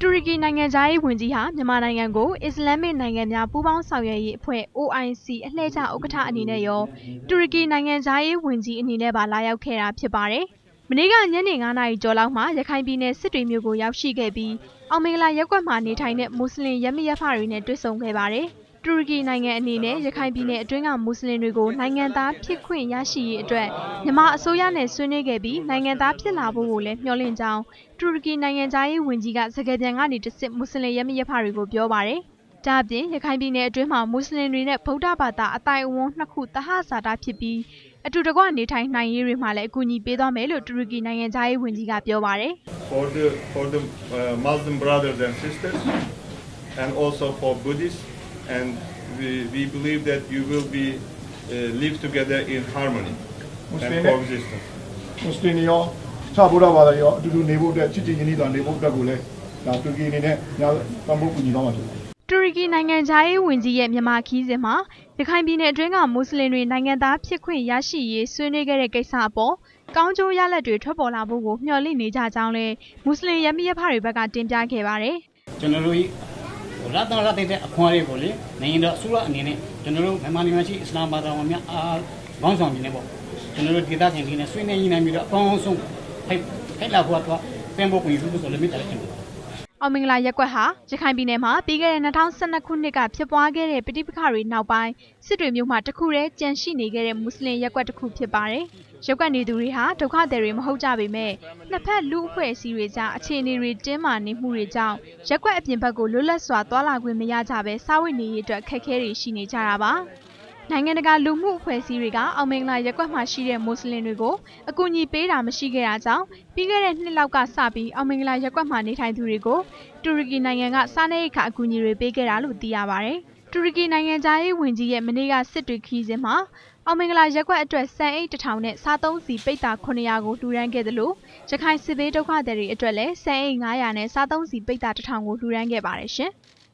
တူရကီနိုင်ငံသားရေးဝန်ကြီးဟာမြန်မာနိုင်ငံကိုအစ္စလာမစ်နိုင်ငံများပူးပေါင်းဆောင်ရွက်ရေးအဖွဲ့ OIC အလှည့်ကျဥက္ကဋ္ဌအနေနဲ့ရောတူရကီနိုင်ငံသားရေးဝန်ကြီးအနေနဲ့ပါလာရောက်ခဲ့တာဖြစ်ပါတယ်။မနေ့ကညနေ9နာရီကျော်လောက်မှာရခိုင်ပြည်နယ်စစ်တွေမြို့ကိုရောက်ရှိခဲ့ပြီးအောင်မင်္ဂလာရပ်ကွက်မှာနေထိုင်တဲ့မွတ်စလင်ရပ်မိရပ်ဖတွေနဲ့တွေ့ဆုံခဲ့ပါတယ်။ တူရကီနိုင်ငံအနေနဲ့ရခိုင်ပြည်နယ်အတွင်းကမွတ်စလင်တွေကိုနိုင်ငံသားဖြစ်ခွင့်ရရှိရေးအတွက်မြန်မာအစိုးရနဲ့ဆွေးနွေးခဲ့ပြီးနိုင်ငံသားဖြစ်လာဖို့ကိုလည်းမျှော်လင့်ကြောင်းတူရကီနိုင်ငံသားရေးဝန်ကြီးကစကားပြန်ကနေတစ်စစ်မွတ်စလင်ရပ်မိရပ်ဖတွေကိုပြောပါတယ်။ဒါ့အပြင်ရခိုင်ပြည်နယ်အတွင်းမှာမွတ်စလင်တွေနဲ့ဗုဒ္ဓဘာသာအတိုင်းအဝန်းနှစ်ခုတဟဇာတာဖြစ်ပြီးအတူတကွနေထိုင်နိုင်ရေးတွေမှာလည်းအကူအညီပေးသွားမယ်လို့တူရကီနိုင်ငံသားရေးဝန်ကြီးကပြောပါတယ်။ for the for the uh, Muslim brothers and sisters, and also for Buddhists, and we, we believe that you will be uh, live together in harmony and Muslim- coexistence. မွတ်စလင်တွေရောခြားဗုဒ္ဓဘာသာတွေရောအတူတူနေဖို့အတွက်ချစ်ချစ်ရင်းနှီးစွာနေဖို့အတွက်ကိုလည်းဒါတူရကီအနေနဲ့ညာပံ့ပိုးကူညီသွားမှာဖြစ်ပါတယ်တူရကီနိုင်ငံသားရေးဝန်ကြီးရဲ့မြန်မာခီးစဉ်မှာရခိုင်ပြည်နယ်အတွင်းကမွတ်စလင်တွေနိုင်ငံသားဖြစ်ခွင့်ရရှိရေးဆွေးနွေးခဲ့တဲ့ကိစ္စအပေါ်ကောင်းကျိုးရလဒ်တွေထွက်ပေါ်လာဖို့ကိုမျှော်လင့်နေကြကြောင်းလည်းမွတ်စလင်ရမီရဖတွေဘက်ကတင်ပြခဲ့ပါတယ်ကျွန်တော်တို့ ရတန်ရတဲ့အခွင့်အရေးပေါ့လေနိုင်ငံတော်အစိုးရအနေနဲ့ကျွန်တော်တို့မြန်မာနိုင်ငံရှိအစ္စလာမ်ဘာသာဝင်များအားဘောင်းဆောင်နေနေပေါ့ကျွန်တော်တို့ဒေသခံတွေနဲ့ဆွေးနွေးညှိနှိုင်းပြီးတော့အကောင်းဆုံးဖိုက်ဖိုက်လာဖို့တော့ပြန်ဖို့ကိုယူဖို့ဆိုလည်းမြစ်တယ်ကျွန်တော်။အောင်မင်္ဂလာရက်ကွက်ဟာရခိုင်ပြည်နယ်မှာပြီးခဲ့တဲ့2012ခုနှစ်ကဖြစ်ပွားခဲ့တဲ့ပဋိပက္ခတွေနောက်ပိုင်းစစ်တွေမြို့မှာတခုတည်းကြန့်ရှိနေခဲ့တဲ့မွတ်စလင်ရက်ကွက်တစ်ခုဖြစ်ပါတယ်။ ရက်ကွက်နေသူတွေဟာဒုက္ခသည်တွေမဟုတ်ကြပေမဲ့နှစ်ဖက်လူအဖွဲ့အစည်းတွေကြားအခြေအနေတွေတင်းမာနေမှုတွေကြောင့်ရက်ကွက်အပြင်ဘက်ကိုလွတ်လပ်စွာသွာလာခွင့်မရကြဘဲစားဝတ်နေရေးအတွက်ခက်ခဲတွေရှိနေကြတာပါ။နိုင်ငံတကာလူမှုအဖွဲ့အစည်းတွေကအောင်မင်္ဂလာရက်ကွက်မှာရှိတဲ့မွတ်စလင်တွေကိုအကူအညီပေးတာမရှိခဲ့တာကြောင့်ပြီးခဲ့တဲ့နှစ်လောက်ကစပြီးအောင်မင်္ဂလာရက်ကွက်မှာနေထိုင်သူတွေကိုတူရကီနိုင်ငံကစားနပ်ရိက္ခာအကူအညီတွေပေးခဲ့တာလို့သိရပါတယ်။တူရကီနိုင်ငံသားရေးဝန်ကြီးရဲ့မနေ့ကစစ်တွေခီးစဉ်မှာ အောင်မင်္ဂလာရက်ကွက်အတွက်စံအိတ်တစ်ထောင်နဲ့စားသုံးစီပိတ်တာ900ကိုလှူဒန်းခဲ့သလိုရခိုင်စစ်ဘေးဒုက္ခသည်တွေအတွက်လည်းစံအိတ်900နဲ့စားသုံးစီပိတ်တာ1000ကိုလှူဒန်းခဲ့ပါတယ်ရှင်။